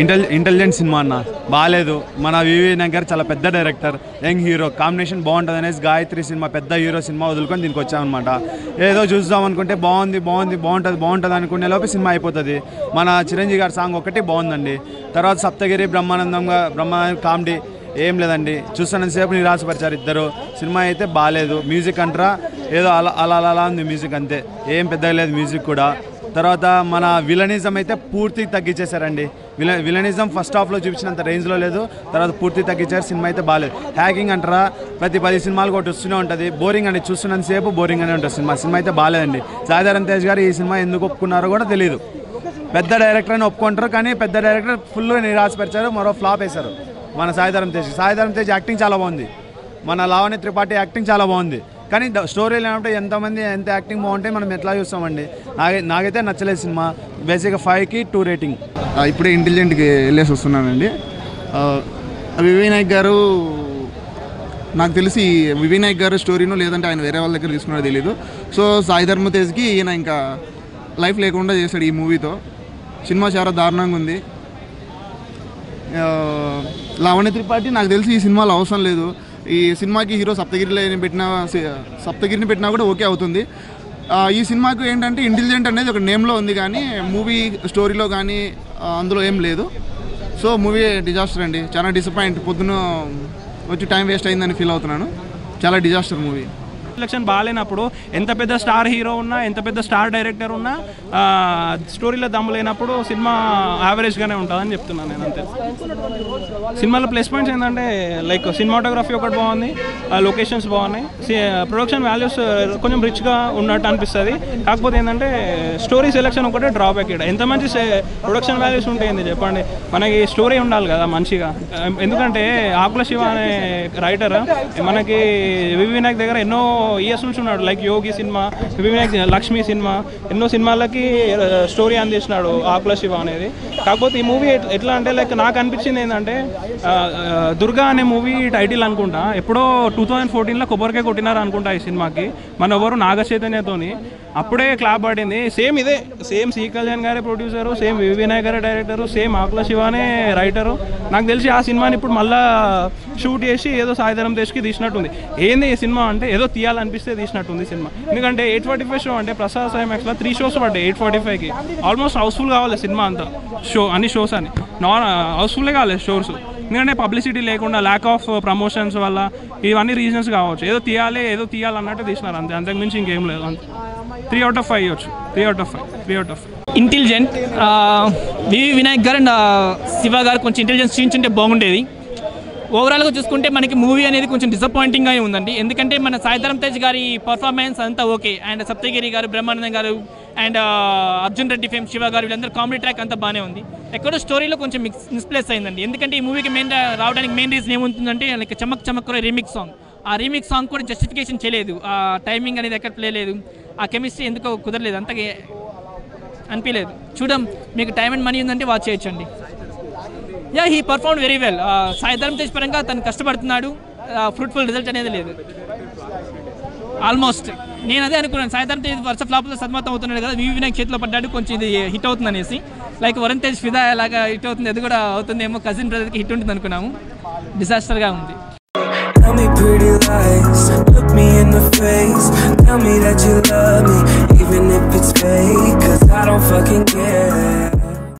ఇంటెలి intelligent cinema అన్న. బాగాలేదు మన వివి నగర్ చాలా పెద్ద డైరెక్టర్ యంగ్ హీరో. కాంబినేషన్ బాగుంటుంది అనేసి గాయత్రి సినిమా పెద్ద హీరో సినిమా వదులుకొని దీనికి వచ్చామన్నమాట. ఏదో చూద్దాం అనుకుంటే బాగుంది బాగుంది బాగుంటుంది బాగుంటుంది అనుకునే లోపు సినిమా అయిపోతుంది. మన చిరంజీవి గారి సాంగ్ ఒకటి బాగుందండి. తర్వాత సప్తగిరి బ్రహ్మానందంగా బ్రహ్మానంద కామెడీ ఏం లేదండి. చూస్తున్నంతసేపు నిరాశపరిచారు ఇద్దరు. సినిమా అయితే బాగాలేదు మ్యూజిక్ అంటారా? ఏదో అలా అలా అలా అలా ఉంది మ్యూజిక్ అంతే. ఏం పెద్దగా లేదు మ్యూజిక్ కూడా. తర్వాత మన విలనిజం అయితే పూర్తి తగ్గించేశారండి. విల విలనిజం ఫస్ట్ హాఫ్లో చూపించినంత రేంజ్లో లేదు. తర్వాత పూర్తి తగ్గించారు సినిమా అయితే బాగాలేదు హ్యాకింగ్ అంటారా? ప్రతి పది సినిమాలు ఒకటి వస్తూనే ఉంటుంది. బోరింగ్ అని చూస్తున్నంతసేపు బోరింగ్ అనే ఉంటుంది సినిమా. సినిమా అయితే బాగాలేదండి సాయిధరం తేజ్ గారు ఈ సినిమా ఎందుకు ఒప్పుకున్నారో కూడా తెలియదు పెద్ద డైరెక్టర్ అని ఒప్పుకుంటారు కానీ పెద్ద డైరెక్టర్ ఫుల్గా నిరాశపరిచారు మరో ఫ్లాప్ వేశారు మన సాయిధరం తేజ్. సాయిధరం తేజ్ యాక్టింగ్ చాలా బాగుంది. మన లావణ్య త్రిపాఠి యాక్టింగ్ చాలా బాగుంది. కానీ స్టోరీ లేనప్పుడు ఎంతమంది ఎంత యాక్టింగ్ బాగుంటే మనం ఎట్లా చూస్తామండి? నాకైతే నచ్చలేదు సినిమా. బేసిక్గా ఫైవ్కి టూ రేటింగ్ ఇప్పుడే ఇంటెలిజెంట్కి వెళ్ళేసి వస్తున్నానండి. ఆ, వివి నాయక్ గారు నాకు తెలిసి వివినాయక్ గారు స్టోరీనో లేదంటే ఆయన వేరే వాళ్ళ దగ్గర తీసుకున్నది తెలియదు సో సాయి ధర్మ తేజ్కి ఈయన ఇంకా లైఫ్ లేకుండా చేశాడు ఈ మూవీతో. సినిమా చాలా దారుణంగా ఉంది. లావణ్య త్రిపాఠి నాకు తెలిసి ఈ సినిమాలో అవసరం లేదు. ఈ సినిమాకి హీరో సప్తగిరిలో పెట్టిన సప్తగిరిని పెట్టినా కూడా ఓకే అవుతుంది. ఈ సినిమాకు ఏంటంటే ఇంటెలిజెంట్ అనేది ఒక నేమ్లో ఉంది కానీ మూవీ స్టోరీలో కానీ అందులో ఏం లేదు. సో మూవీ డిజాస్టర్ అండి. చాలా డిసప్పాయింట్. పొద్దున వచ్చి టైం వేస్ట్ అయిందని ఫీల్ అవుతున్నాను. చాలా డిజాస్టర్ మూవీ. సెలక్షన్ బాగాలేనప్పుడు ఎంత పెద్ద స్టార్ హీరో ఉన్నా ఎంత పెద్ద స్టార్ డైరెక్టర్ ఉన్నా స్టోరీలో దమ్ము లేనప్పుడు సినిమా యావరేజ్గానే ఉంటుందని చెప్తున్నాను నేను అంతే. సినిమాలో ప్లస్ పాయింట్స్ ఏంటంటే లైక్ సినిమాటోగ్రఫీ ఒకటి బాగుంది లొకేషన్స్ బాగున్నాయి. ప్రొడక్షన్ వాల్యూస్ కొంచెం రిచ్గా ఉన్నట్టు అనిపిస్తుంది. కాకపోతే ఏంటంటే స్టోరీ సెలెక్షన్ ఒకటే డ్రాబ్యాక్ ఇక్కడ. ఎంత మంచి ప్రొడక్షన్ వాల్యూస్ ఉంటాయింది చెప్పండి. మనకి స్టోరీ ఉండాలి కదా మంచిగా ఎందుకంటే ఆకుల శివ అనే రైటర్ మనకి వివినాయక్ వినాయక్ దగ్గర ఎన్నో ఇయర్స్ నుంచి ఉన్నాడు like Yogi cinema VV Lakshmi cinema ఎన్నో సినిమాలకి స్టోరీ అందిస్తున్నాడు ఆకుల శివ అనేది. కాకపోతే ఈ మూవీ ఎట్లా అంటే లైక్ నాకు అనిపించింది ఏంటంటే దుర్గా అనే మూవీ టైటిల్ అనుకుంటా. ఎప్పుడో టూ థౌజండ్ ఫోర్టీన్లో కొబ్బరికాయ కొట్టినారు అనుకుంటా ఈ సినిమాకి. మన ఎవరు నాగ చైతన్యతోని అప్పుడే క్లాప్ పడింది. సేమ్ ఇదే. సేమ్ సి కళ్యాణ్ గారే ప్రొడ్యూసరు సేమ్ వివి వినాయక్ గారే డైరెక్టరు సేమ్ ఆకుల శివానే రైటరు నాకు తెలిసి ఆ సినిమాని ఇప్పుడు మళ్ళీ షూట్ చేసి ఏదో సాయిధరం దేశ్కి తీసినట్టుంది. ఏంది ఈ సినిమా అంటే ఏదో తీయాలి తీయాలనిపిస్తే తీసినట్టుంది సినిమా. ఎందుకంటే ఎయిట్ ఫార్టీ ఫైవ్ షో అంటే ప్రసాద్ సాయి త్రీ షోస్ పడ్డాయి ఎయిట్ ఫార్టీ ఫైవ్కి ఆల్మోస్ట్ హౌస్ఫుల్ కావాలి సినిమా అంతా. షో అన్ని షోస్ అని. నాన్ హౌస్ఫుల్లే కావాలి షోస్ ఎందుకంటే పబ్లిసిటీ లేకుండా ల్యాక్ ఆఫ్ ప్రమోషన్స్ వల్ల ఇవన్నీ రీజన్స్ కావచ్చు. ఏదో తీయాలి ఏదో తీయాలన్నట్టు తీసినారు అంతే. అంతకు మించి ఇంకేం లేదు అంతే. త్రీ అవుట్ ఆఫ్ ఫైవ్ ఇవ్వచ్చు. Three out of five three out of five intelligent VV Vinayak గారు అండ్ శివ గారు కొంచెం ఇంటెలిజెన్స్ చూపించుంటే బాగుండేది. ఓవరాల్గా చూసుకుంటే మనకి మూవీ అనేది కొంచెం డిసప్పాయింటింగ్గా ఉందండి. ఎందుకంటే మన సాయిధరం తేజ్ గారి పర్ఫార్మెన్స్ అంతా ఓకే. అండ్ సప్తగిరి గారు బ్రహ్మానందం గారు అండ్ అర్జున్ రెడ్డి ఫేమ్ శివ గారు వీళ్ళందరూ కామెడీ ట్రాక్ అంతా బాగానే ఉంది. ఎక్కడో స్టోరీలో కొంచెం మిక్స్ మిస్ప్లేస్ అయిందండి. ఎందుకంటే ఈ మూవీకి మెయిన్ రావడానికి మెయిన్ రీజన్ ఏముంటుందంటే like Chamak Chamak remix song ఆ రీమిక్స్ సాంగ్ కూడా జస్టిఫికేషన్ చేయలేదు. ఆ టైమింగ్ అనేది ఎక్కడ ప్లే లేదు. ఆ కెమిస్ట్రీ ఎందుకో కుదరలేదు. అంతగా అనిపించలేదు చూడం మీకు టైం అండ్ మనీ ఉందంటే వాచ్ చేయొచ్చండి. Yeah he perform very well Sai Dharam Tej పరంగా తను కష్టపడుతున్నాడు. Uh, ఫ్రూట్ఫుల్ రిజల్ట్ అనేది లేదు. ఆల్మోస్ట్ నేను అదే అనుకున్నాను. సాయిధరం తేజ్ వర్ష ఫ్లాప్లో సద్మతం అవుతున్నాడు కదా వివి వినాయక్ చేతిలో పడ్డాడు కొంచెం ఇది హిట్ అవుతుంది అనేసి. లైక్ వరుణ్ తేజ్ ఫిదా ఎలాగా హిట్ అవుతుంది అది కూడా అవుతుందేమో కజిన్ బ్రదర్కి హిట్ ఉంటుంది అనుకున్నాము. డిజాస్టర్గా ఉంది.